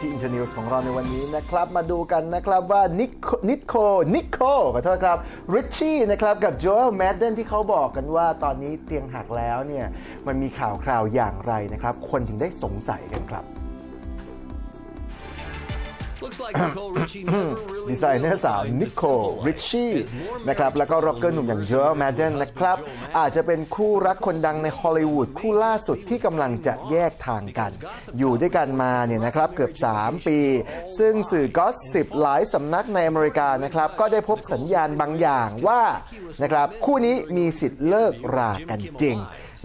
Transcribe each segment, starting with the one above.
ที่อินเทอร์นิวส์ของเราในวันนี้นะครับ มาดูกันนะครับว่านิโคนิโคนิโคขอโทษครับริชชี่นะครับกับโจเอลแมดเดนที่เขาบอกกันว่าตอนนี้เตียงหักแล้วเนี่ยมันมีข่าวคราวอย่างไรนะครับ คนถึงได้สงสัยกันครับ ดีไซเนอร์สาว will นิ find โค the simple ริช life ชี่ as more นะครับแล้วก็ร็อกเกอร์หนุ่มอย่าง Joel Madden นะครับ อาจจะเป็นคู่รักคนดังในฮอลลีวูดคู่ล่าสุดที่กำลังจะแยกทางกัน อยู่ด้วยกันมาเนี่ยนะครับเกือบ 3 ปี ซึ่งสื่อกอสสิบหลายสำนักในอเมริกานะครับ ก็ได้พบสัญญาณบางอย่างว่านะครับคู่นี้มีสิทธิ์เลิกรากันจริง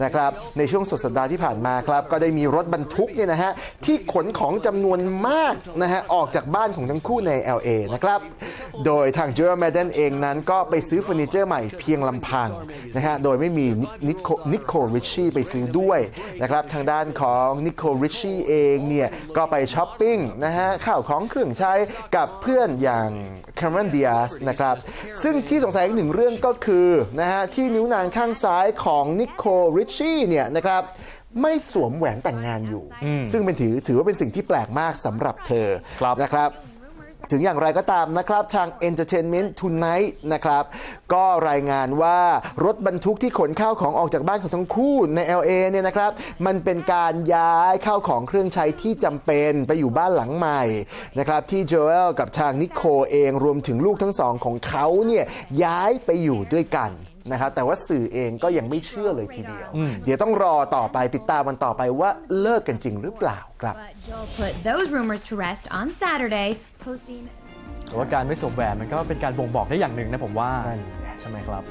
นะครับในช่วงสุดสัปดาห์ที่ผ่านมาครับก็ได้มีรถบรรทุกเนี่ยนะฮะที่ขนของจำนวนมากนะฮะออกจากบ้านของทั้งคู่ใน LA นะครับโดยทางเจอร์แมดเดนเองนั้นก็ไปซื้อเฟอร์นิเจอร์ใหม่เพียงลำพังนะฮะโดยไม่มีนิโคนิโคริชชี่ไปซื้อด้วยนะครับทางด้านของนิโคริชชี่เองเนี่ยก็ไปช้อปปิ้งนะฮะข้าวของเครื่องใช้กับเพื่อนอย่างคาร์ m นเดียสนะครับซึ่งที่สงสัยอีกหนึ่งเรื่องก็คือนะฮะที่นิ้วนางข้างซ้ายของนิโคริชชี่เนี่ยนะครับไม่สวมแหวนแต่งงานอยู่ ซึ่งเป็นถือถือว่าเป็นสิ่งที่แปลกมากสำหรับเธอครับนะครับถึงอย่างไรก็ตามนะครับ ทาง Entertainment Tonight นะครับ ก็รายงานว่ารถบรรทุกที่ขนข้าวของออกจากบ้านของทั้งคู่ใน LA เนี่ยนะครับ มันเป็นการย้ายข้าวของเครื่องใช้ที่จำเป็นไปอยู่บ้านหลังใหม่นะครับ ที่โจเอลกับทางนิโคเองรวมถึงลูกทั้งสองของเขาเนี่ยย้ายไปอยู่ด้วยกัน นะครับแต่ว่าสื่อเองก็ยังไม่เชื่อเลยทีเดียว เดี๋ยวต้องรอต่อไปติดตามมันต่อไปว่าเลิกกันจริงหรือเปล่าครับ But Joel put those rumors to rest on Saturday, posting. แต่ว่าการไม่สวมแหวนมันก็เป็นการบ่งบอกได้อย่างหนึ่งนะผมว่า นั่นไง ใช่ไหมครับ